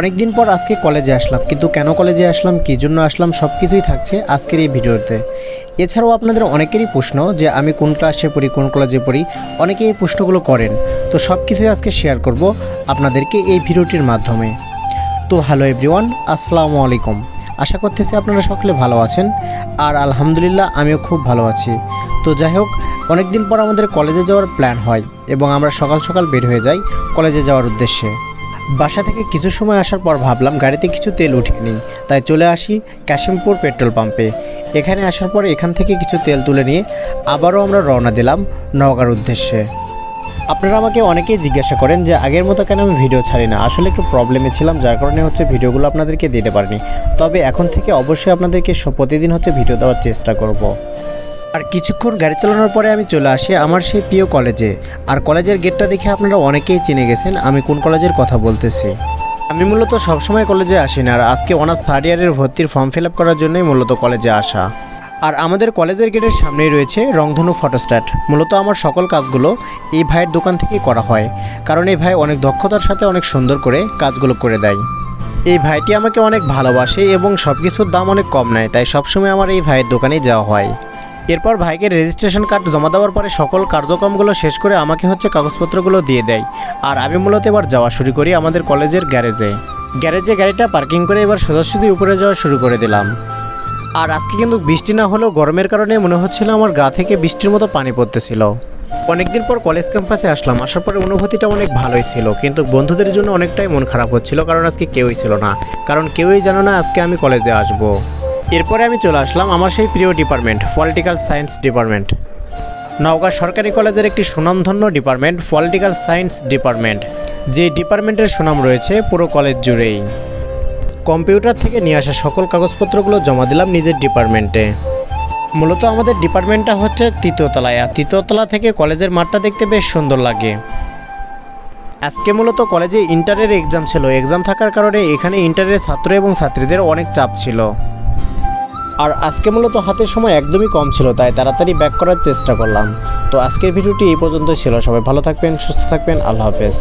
অনেক দিন পর আজকে কলেজে আসলাম, কিন্তু কেন কলেজে আসলাম, কী জন্য আসলাম সব কিছুই থাকছে আজকের এই ভিডিওতে। এছাড়াও আপনাদের অনেকেরই প্রশ্ন যে আমি কোন ক্লাসে পড়ি, কোন কলেজে পড়ি, অনেকেই এই প্রশ্নগুলো করেন। তো সব কিছুই আজকে শেয়ার করব আপনাদেরকে এই ভিডিওটির মাধ্যমে। তো হ্যালো এভরিওয়ান আসসালামু আলাইকুম। আশা করতেছি আপনারা সকলে ভালো আছেন, আর আলহামদুলিল্লাহ আমিও খুব ভালো আছি। তো যাই হোক অনেক দিন পর আমাদের কলেজে যাওয়ার প্ল্যান হয়, এবং আমরা সকাল সকাল বের হয়ে যাই কলেজে যাওয়ার উদ্দেশ্যে। বাসা থেকে কিছু সময় আসার পর ভাবলাম গাড়িতে কিছু তেল উঠিয়ে নিই। তাই চলে আসি কাশিমপুর পেট্রোল পাম্পে। এখানে আসার পর এখান থেকে কিছু তেল তুলে নিয়ে আবারও আমরা রওনা দিলাম নওগাঁর উদ্দেশ্যে। আপনারা আমাকে অনেকেই জিজ্ঞাসা করেন যে আগের মতো কেন আমি ভিডিও ছাড়ি না? আসলে একটু প্রবলেমে ছিলাম, যার কারণে হচ্ছে ভিডিওগুলো আপনাদেরকে দিতে পারিনি। তবে এখন থেকে অবশ্যই আপনাদেরকে প্রতিদিন হচ্ছে ভিডিও দেওয়ার চেষ্টা করব। আর কিছুক্ষণ গাড়ি চালানোর পরে আমি চলে আসি আমার সেই প্রিয় কলেজে। আর কলেজের গেটটা দেখে আপনারা অনেকেই চিনে গেছেন আমি কোন কলেজের কথা বলতেছি। আমি মূলত সবসময় কলেজে আসি না, আর আজকে অনার্স থার্ড ইয়ারের ভর্তির ফর্ম ফিল আপ করার জন্যই মূলত কলেজে আসা। আর আমাদের কলেজের গেটের সামনেই রয়েছে রংধনু ফটোস্ট্যাট। মূলত আমার সকল কাজগুলো এই ভাইয়ের দোকান থেকেই করা হয়, কারণ এই ভাই অনেক দক্ষতার সাথে অনেক সুন্দর করে কাজগুলো করে দেয়। এই ভাইটি আমাকে অনেক ভালোবাসে এবং সব কিছুর দাম অনেক কম নেয়, তাই সবসময় আমার এই ভাইয়ের দোকানেই যাওয়া হয়। এরপর ভাইকে রেজিস্ট্রেশন কার্ড জমা দেওয়ার পরে সকল কার্যক্রমগুলো শেষ করে আমাকে হচ্ছে কাগজপত্রগুলো দিয়ে দেয়। আর আমি মূলত এবার যাওয়া শুরু করি আমাদের কলেজের গ্যারেজে। গ্যারেজে গাড়িটা পার্কিং করে এবার সোজাসুজি উপরে যাওয়া শুরু করে দিলাম। আর আজকে কিন্তু বৃষ্টি না হলেও গরমের কারণে মনে হচ্ছিল আমার গা থেকে বৃষ্টির মতো পানি পড়তেছিল। অনেকদিন পর কলেজ ক্যাম্পাসে আসলাম, আসার পরে অনুভূতিটা অনেক ভালোই ছিল, কিন্তু বন্ধুদের জন্য অনেকটাই মন খারাপ হচ্ছিল, কারণ আজকে কেউই ছিল না। কারণ কেউই জানো না আজকে আমি কলেজে আসব। এরপরে আমি চলে আসলাম আমার সেই প্রিয় department political science department Naogaon সরকারি কলেজের একটি সুনামধন্য ডিপার্টমেন্ট পলিটিক্যাল সায়েন্স ডিপার্টমেন্ট যে ডিপার্টমেন্টের সুনাম রয়েছে পুরো কলেজ জুড়েই। কম্পিউটার থেকে নিয়ে আসা সকল কাগজপত্রগুলো জমা দিলাম নিজের ডিপার্টমেন্টে মূলত আমাদের ডিপার্টমেন্টটা হচ্ছে তৃতীয়তলায়, আর তৃতীয়তলা থেকে কলেজের মাঠটা দেখতে বেশ সুন্দর লাগে। আজকে মূলত কলেজে ইন্টারের এক্সাম ছিল। এক্সাম থাকার কারণে এখানে ইন্টারের ছাত্র এবং ছাত্রীদের অনেক চাপ ছিল। আর আজকে মূলত হাতে সময় একদমই কম ছিল, তাই তাড়াতাড়ি ব্যাক করার চেষ্টা করলাম। তো আজকের ভিডিওটি এই পর্যন্ত ছিল। সবাই ভালো থাকবেন, সুস্থ থাকবেন। আল্লাহ হাফেজ।